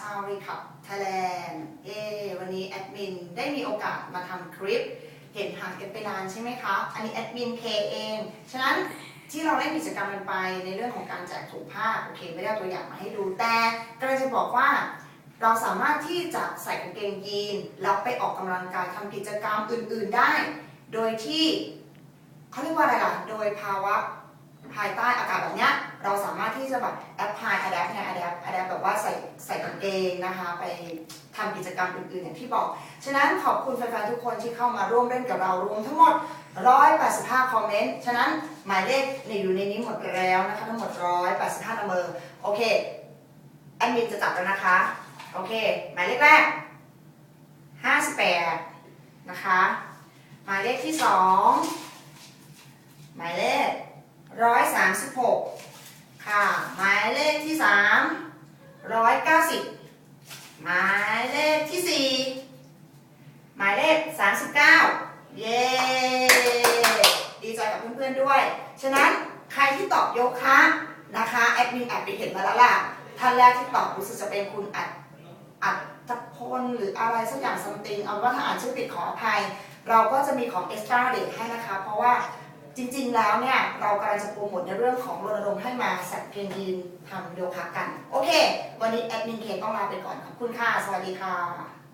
ชาวรีคับไทยแลนด์เอวันนี้แอดมินได้มีโอกาสมาทำคลิป เห็นห่างกันไปนานใช่ไหมคะ อันนี้แอดมินเคเอง ฉะนั้นที่เราเล่นกิจกรรมกันไปในเรื่องของการแจกถุงผ้าโอเคไม่ได้ตัวอย่างมาให้ดูแต่กำลังจะบอกว่าเราสามารถที่จะใส่กางเกงยีนแล้วไปออกกำลังกายทำกิจกรรมอื่น ๆได้ โดยที่เขาเรียกว่าอะไรล่ะ โดยภาวะภายใต้อากาศแบบเนี้ยเราสามารถที่จะแบบแอปพลายอะแดปไงอะแดปอะแด ว่าใส่ใส่กางเกงนะคะ ไปทำกิจกรรมอื่นๆอย่างที่บอก ฉะนั้นขอบคุณแฟนๆทุกคนที่เข้ามาร่วมเล่นกับเรารวมทั้งหมด 185 คอมเมนต์ ฉะนั้นหมายเลขเนี่ยอยู่ในนี้หมดแล้วนะคะทั้งหมด 185นัมเบอร์โอเคแอดมินจะจับแล้วนะคะ โอเค หมายเลขแรก 58 นะคะ หมายเลขที่ 2 หมายเลข 136 ค่ะ หมายเลขที่ 3 190หมายเลขที่4หมายเลข39เย้ดีใจกับเพื่อนๆด้วย ฉะนั้นใครที่ตอบโยคะนะคะแอดมินแอบไปเห็นมาแล้วล่ะท่านแรกที่ตอบรู้สึกจะเป็นคุณอัดอัตะพลหรืออะไรสักอย่างซัมติงเอาว่าถ้าอ่านชื่อผิดขออภัย เราก็จะมีของเอ็กซ์ตร้าเด็กให้นะคะ เพราะว่า จริงๆ แล้วเนี่ยเรากำลังจะโปรโมทในเรื่องของรณรงค์ให้มาสักเกงยีนทำโยคะกัน โอเค วันนี้แอดมินเคต้องลาไปก่อนขอบคุณค่ะ สวัสดีค่ะ